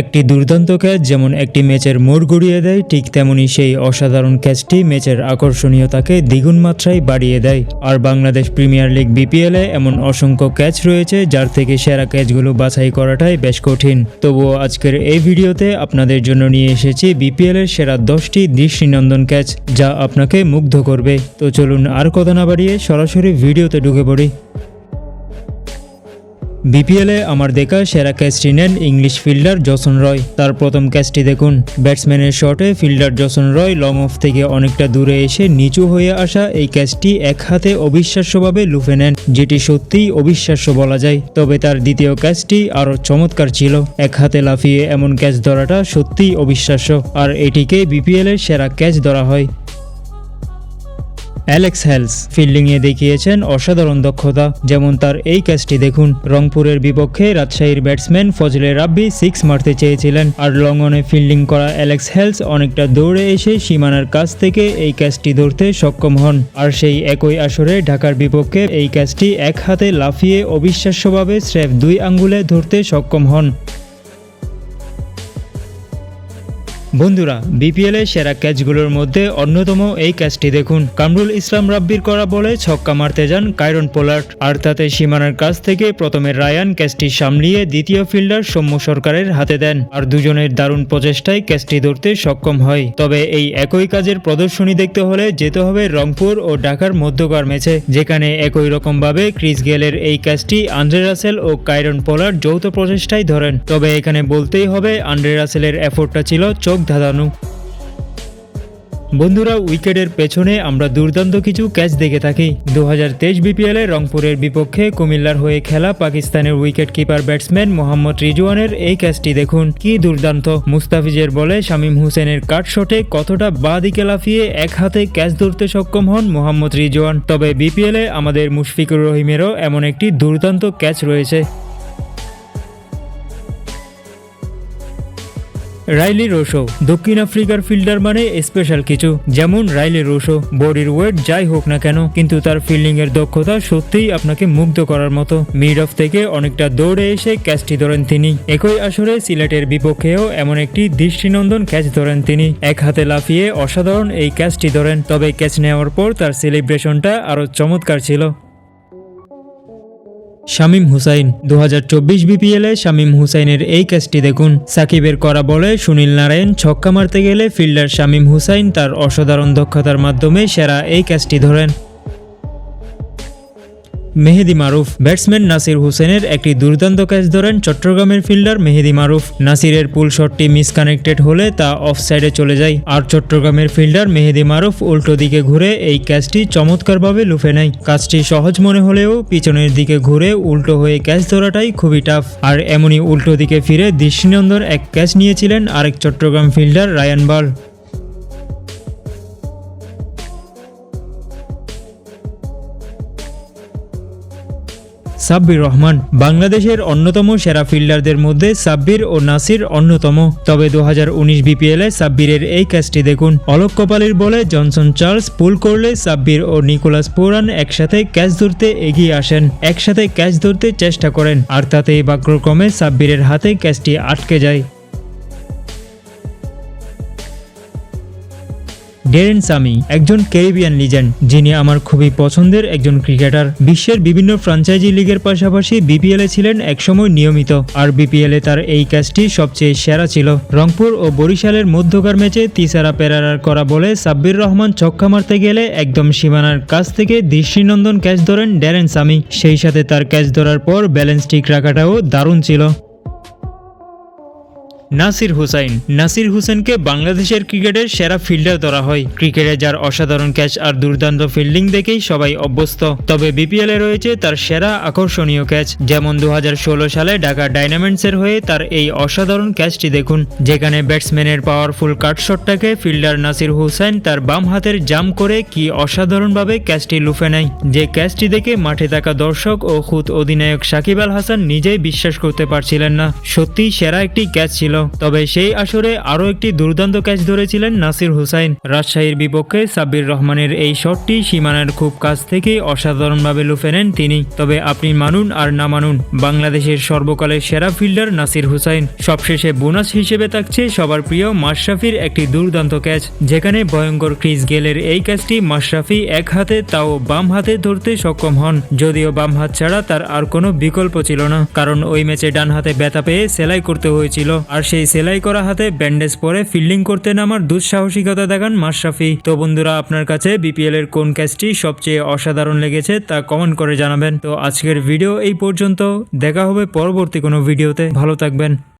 একটি দুর্দান্ত ক্যাচ যেমন একটি ম্যাচের মোড় গড়িয়ে দেয়, ঠিক তেমনি সেই অসাধারণ ক্যাচটি ম্যাচের আকর্ষণীয়তাকে দ্বিগুণ মাত্রায় বাড়িয়ে দেয়। আর বাংলাদেশ প্রিমিয়ার লিগ বিপিএলে এমন অসংখ্য ক্যাচ রয়েছে যার থেকে সেরা ক্যাচগুলো বাছাই করাটাই বেশ কঠিন। তবুও আজকের এই ভিডিওতে আপনাদের জন্য নিয়ে এসেছি বিপিএলের সেরা দশটি দৃষ্টিনন্দন ক্যাচ, যা আপনাকে মুগ্ধ করবে। তো চলুন আর কথা না বাড়িয়ে সরাসরি ভিডিওতে ঢুকে পড়ি। বিপিএলে আমার দেখা সেরা ক্যাচটি নেন ইংলিশ ফিল্ডার জসন রয় তার প্রথম ক্যাচটি দেখুন। ব্যাটসম্যানের শটে fielder Jason Roy long off থেকে অনেকটা দূরে এসে নিচু হয়ে আসা এই ক্যাচটি এক হাতে অবিশ্বাস্যভাবে লুফে নেন, যেটি সত্যিই অবিশ্বাস্য বলা যায়। তবে তার দ্বিতীয় ক্যাচটি আরও চমৎকার ছিল। এক হাতে লাফিয়ে এমন ক্যাচ ধরাটা সত্যিই অবিশ্বাস্য। আর এটিকে বিপিএলের সেরা ক্যাচ ধরা হয়। অ্যালেক্স হেলস ফিল্ডিংয়ে দেখিয়েছেন অসাধারণ দক্ষতা। যেমন তার এই ক্যাচটি দেখুন, রংপুরের বিপক্ষে রাজশাহীর ব্যাটসম্যান ফজলে রাব্বি সিক্স মারতে চেয়েছিলেন। আর লঙ্গনে ফিল্ডিং করা অ্যালেক্স হেলস অনেকটা দৌড়ে এসে সীমানার কাছ থেকে এই ক্যাচটি ধরতে সক্ষম হন। আর সেই একই আসরে ঢাকার বিপক্ষে এই ক্যাচটি এক হাতে লাফিয়ে অবিশ্বাস্যভাবে স্রেফ দুই আঙ্গুলে ধরতে সক্ষম হন। বন্ধুরা বিপিএল এর সেরা ক্যাচগুলোর মধ্যে অন্যতম এই ক্যাচটি দেখুন। কামরুল ইসলাম রাব্বির করা বলে ছক্কা মারতে যান কাইরন পোলার্ট। আর তাতে সীমানার কাছ থেকে প্রথমে রায়ান ক্যাচটি সামলিয়ে দ্বিতীয় ফিল্ডার সৌম্য সরকারের হাতে দেন। আর দুজনের দারুণ প্রচেষ্টায় ক্যাচটি ধরতে সক্ষম হয়। তবে এই একই কাজের প্রদর্শনী দেখতে হলে যেতে হবে রংপুর ও ঢাকার মধ্যকার ম্যাচে, যেখানে একই রকমভাবে ক্রিস গেলের এই ক্যাচটি আন্দ্রে রাসেল ও কাইরন পোলার্ট যৌথ প্রচেষ্টায় ধরেন। তবে এখানে বলতেই হবে, আন্দ্রে রাসেলের এফোর্টটা ছিল চোখ ধাঁধানো বন্ধুরা, উইকেটের পেছনে আমরা দুর্দান্ত কিছু ক্যাচ দেখে থাকি। দু হাজার তেইশ বিপিএলে রংপুরের বিপক্ষে কুমিল্লার হয়ে খেলা পাকিস্তানের উইকেট কিপার ব্যাটসম্যান মোহাম্মদ রিজওয়ানের এই ক্যাচটি দেখুন। কি দুর্দান্ত। মুস্তাফিজের বলে শামীম হুসেনের কাট শটে কতটা বা দিকে লাফিয়ে এক হাতে ক্যাচ ধরতে সক্ষম হন মোহাম্মদ রিজওয়ান। তবে বিপিএলে আমাদের মুশফিকুর রহিমেরও এমন একটি দুর্দান্ত ক্যাচ রয়েছে। রাইলি রোশো দক্ষিণ আফ্রিকার ফিল্ডার মানে স্পেশাল কিছু, যেমন রাইলি রোশো বডির ওয়েট যাই হোক না কেন, কিন্তু তার ফিল্ডিং এর দক্ষতা সত্যিই আপনাকে মুগ্ধ করার মতো। মিড অফ থেকে অনেকটা দৌড়ে এসে ক্যাচটি ধরেন তিনি। একই আসরে সিলেটের বিপক্ষেও এমন একটি দৃষ্টিনন্দন ক্যাচ ধরেন তিনি। এক হাতে লাফিয়ে অসাধারণ এই ক্যাচটি ধরেন, তবে ক্যাচ নেওয়ার পর তার সেলিব্রেশনটা আরও চমৎকার ছিল। শামীম হুসাইন। দু হাজার চব্বিশ বিপিএলে শামীম হুসাইনের এই ক্যাচটি দেখুন। সাকিবের করা বলে সুনীল নারায়ণ ছক্কা মারতে গেলে ফিল্ডার শামীম হুসাইন তার অসাধারণ দক্ষতার মাধ্যমে সেরা এই ক্যাচটি ধরেন। মেহেদি মারুফ। ব্যাটসম্যান নাসির হোসেনের একটি দুর্দান্ত ক্যাচ ধরেন চট্টগ্রামের ফিল্ডার মেহেদি মারুফ। নাসিরের পুল শটটি মিসকানেক্টেড হলে তা অফ সাইডে চলে যায়। আর চট্টগ্রামের ফিল্ডার মেহেদি মারুফ উল্টো দিকে ঘুরে এই ক্যাচটি চমৎকারভাবে লুফে নেয়। কাজটি সহজ মনে হলেও পিছনের দিকে ঘুরে উল্টো হয়ে ক্যাচ ধরাটাই খুবই টাফ আর এমনই উল্টো দিকে ফিরে দৃষ্টিনন্দন এক ক্যাচ নিয়েছিলেন আরেক Chattogram fielder Ryan Burl Sabbir Rahman. বাংলাদেশের অন্যতম সেরা ফিল্ডারদের মধ্যে সাব্বির ও নাসির অন্যতম। তবে দু হাজার উনিশ বিপিএলে সাব্বিরের এই ক্যাচটি দেখুন। অলোক কপালির বলে জনসন চার্লস পুল করলে সাব্বির ও নিকোলাস পুরান একসাথে ক্যাচ ধরতে এগিয়ে আসেন। একসাথে ক্যাচ ধরতে চেষ্টা করেন, আর তাতেই বাক্যক্রমে সাব্বিরের হাতে ক্যাচটি আটকে যায়। ডেরেন সামি, একজন ক্যারিবিয়ান লিজেন্ড, যিনি আমার খুবই পছন্দের একজন ক্রিকেটার। বিশ্বের বিভিন্ন ফ্রাঞ্চাইজি লিগের পাশাপাশি বিপিএলে ছিলেন একসময় নিয়মিত, আর বিপিএলে তার এই ক্যাচটি সবচেয়ে সেরা ছিল। রংপুর ও বরিশালের মধ্যকার ম্যাচে তিসারা পেরারার করা বলে সাব্বির রহমান ছক্কা মারতে গেলে একদম সীমানার কাছ থেকে দৃষ্টিনন্দন ক্যাচ ধরেন ড্যারেন সামি। সেই সাথে তার ক্যাচ ধরার পর ব্যালেন্স ঠিক রাখাটাও দারুণ ছিল। নাসির হুসাইন। নাসির হুসেনকে বাংলাদেশের ক্রিকেটের সেরা ফিল্ডার ধরা হয়। ক্রিকেটে যার অসাধারণ ক্যাচ আর দুর্দান্ত ফিল্ডিং দেখেই সবাই অভ্যস্ত। তবে বিপিএলে রয়েছে তার সেরা আকর্ষণীয় ক্যাচ। যেমন দু হাজার ষোলো সালে ঢাকা ডাইনামেন্টসের হয়ে তার এই অসাধারণ ক্যাচটি দেখুন, যেখানে ব্যাটসম্যানের পাওয়ারফুল কাটশটটাকে ফিল্ডার নাসির হুসাইন তার বাম হাতের জাম করে কি অসাধারণভাবে ক্যাচটি লুফে নেয়। যে ক্যাচটি দেখে মাঠে থাকা দর্শক ও খুদ অধিনায়ক সাকিব আল হাসান নিজেই বিশ্বাস করতে পারছিলেন না। সত্যিই সেরা একটি ক্যাচ ছিল। তবে সেই আসরে আরও একটি দুর্দান্ত ক্যাচ ধরেছিলেন নাসির হুসাইন। রাজশাহীর বিপক্ষে সাব্বির রহমানের এই শটটি সীমানার খুব কাছ থেকে অসাধারণভাবে লুফে নেন তিনি। তবে আপনি মানুন আর না মানুন, বাংলাদেশের সর্বকালের সেরা ফিল্ডার নাসির হুসাইন। সবশেষে বোনাস হিসেবে থাকছে সবার প্রিয় মাশরাফির একটি দুর্দান্ত ক্যাচ, যেখানে ভয়ঙ্কর ক্রিস গেলের এই ক্যাচটি মাশরাফি এক হাতে তাও বাম হাতে ধরতে সক্ষম হন। যদিও বাম হাত ছাড়া তার আর কোনো বিকল্প ছিল না, কারণ ওই ম্যাচে ডান হাতে ব্যথা পেয়ে সেলাই করতে হয়েছিল। আর সেই সেলাই করা হাতে ব্যান্ডেজ পরে ফিল্ডিং করতে নামার দুঃসাহসিকতা দেখান মাশরাফি। তো বন্ধুরা, আপনার কাছে বিপিএল এর কোন ক্যাচটি সবচেয়ে অসাধারণ লেগেছে তা কমেন্ট করে জানাবেন। তো আজকের ভিডিও এই পর্যন্ত। দেখা হবে পরবর্তী কোনো ভিডিওতে ভালো থাকবেন।